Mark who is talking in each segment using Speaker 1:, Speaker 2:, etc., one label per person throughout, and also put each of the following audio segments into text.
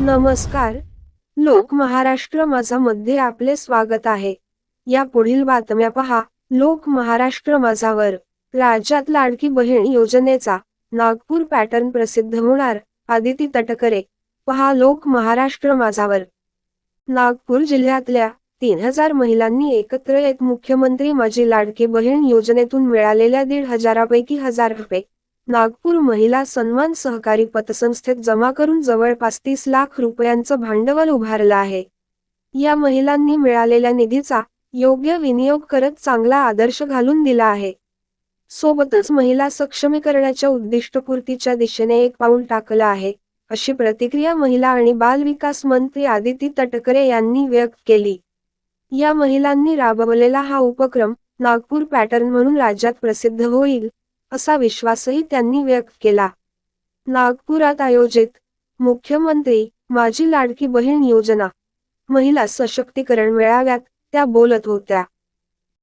Speaker 1: नमस्कार. लोक महाराष्ट्र माझा मध्ये आपले स्वागत आहे. या पुढील बातम्या पहा. लोक महाराष्ट्र माझावर राज्यात लाडकी बहीण योजनेचा नागपूर पॅटर्न प्रसिद्ध होणार आदिती तटकरे. पहा लोक महाराष्ट्र माझावर. नागपूर जिल्ह्यातल्या तीन हजार महिलांनी एकत्र येत मुख्यमंत्री माझी लाडकी बहीण योजनेतून मिळालेल्या दीड हजारापैकी हजार रुपये नागपूर महिला सन्मान सहकारी पतसंस्थेत जमा करून जवळपास तीस लाख रुपयांचं भांडवल उभारलं आहे. या महिलांनी मिळालेल्या निधीचा योग्य विनियोग करत चांगला आदर्श घालून दिला आहे. सोबतच महिला सक्षमीकरणाच्या उद्दिष्टपूर्तीच्या दिशेने एक पाऊल टाकलं आहे अशी प्रतिक्रिया महिला आणि बाल विकास मंत्री आदिती तटकरे यांनी व्यक्त केली. या महिलांनी राबवलेला हा उपक्रम नागपूर पॅटर्न म्हणून राज्यात प्रसिद्ध होईल असा विश्वासही त्यांनी व्यक्त केला. नागपुरात आयोजित मुख्यमंत्री माझी लाडकी बहीण योजना महिला सशक्तीकरण मेळाव्यात त्या बोलत होत्या.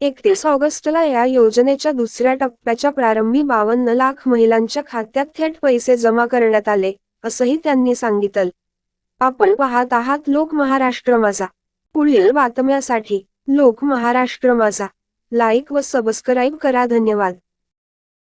Speaker 1: एकतीस ऑगस्टला या योजनेच्या दुसऱ्या टप्प्याच्या प्रारंभी बावन्न लाख महिलांच्या खात्यात थेट पैसे जमा करण्यात आले असंही त्यांनी सांगितलं. आपण पाहत आहात लोक महाराष्ट्र माझा. पुढील बातम्यासाठी लोक महाराष्ट्र माझा. लाईक व सबस्क्राईब करा धन्यवाद.